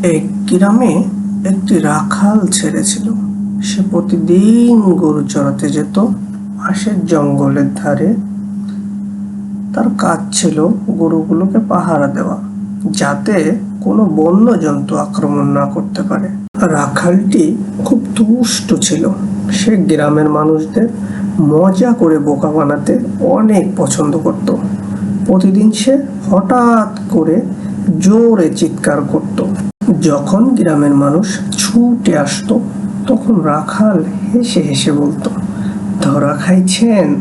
এক গ্রামে একটি রাখাল ছেড়ে ছিল সে প্রতিদিন গরু চড়াতে যেত পাশের জঙ্গলের ধারে। তার কাজ ছিল গরুগুলোকে পাহারা দেওয়া, যাতে কোনো বন্য জন্তু আক্রমণ না করতে পারে। রাখালটি খুব তুষ্ট ছিল। সে গ্রামের মানুষদের মজা করে বোকা বানাতে অনেক পছন্দ করত। প্রতিদিন সে হঠাৎ করে জোরে চিৎকার করত। যখন গ্রামের মানুষ ছুটে আসতো, তখন রাখাল হেসে হেসে বলতো, ধরা খাইছেন?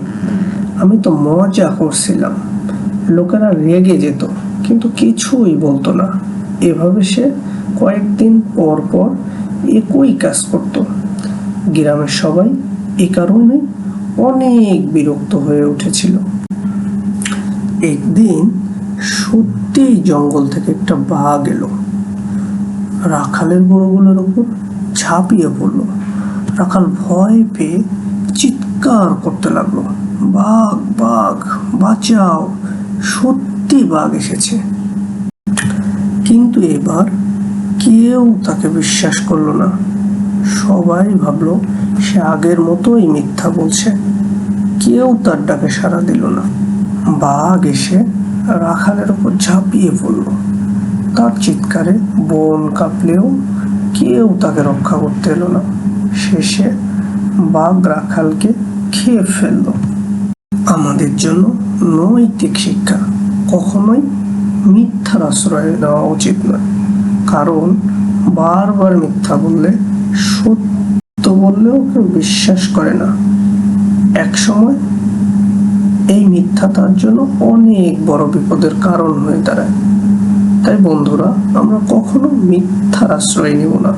আমি তো মজা করছিলাম। লোকেরা রেগে যেত, কিন্তু কিছুই বলতো না। এভাবে সে কয়েকদিন পর পর একই কাজ করত। গ্রামের সবাই এ কারণে অনেক বিরক্ত হয়ে উঠেছিল। একদিন সত্যিই জঙ্গল থেকে একটা বাঘ এলো। রাখালের গরুগুলোর উপর ঝাঁপিয়ে পড়ল। রাখাল ভয় পেয়ে চিৎকার করতে লাগল, বাঘ বাঘ, বাঁচাও, সত্যি বাঘ এসেছে। কিন্তু এবার কেউ তাকে বিশ্বাস করল না। সবাই ভাবলো, সে আগের মতোই মিথ্যা বলছে। কেউ তার ডাকে সাড়া দিল না। বাঘ এসে রাখালের উপর ঝাঁপিয়ে পড়ল। তার চিৎকারে বন কাঁপলেও কেউ তাকে রক্ষা করতে এলো না। শেষে বাঘ রাখালকে খেয়ে ফেলল। আমাদের জন্য নৈতিক শিক্ষা, কখনোই মিথ্যার আশ্রয় নেওয়া উচিত নয়। কারণ বারবার মিথ্যা বললে, সত্য বললেও কেউ বিশ্বাস করে না। এক সময় এই মিথ্যা তার জন্য অনেক বড় বিপদের কারণ হয়ে দাঁড়ায় তাই বন্ধুরা, আমরা কখনো মিথ্যার আশ্রয় নিব না।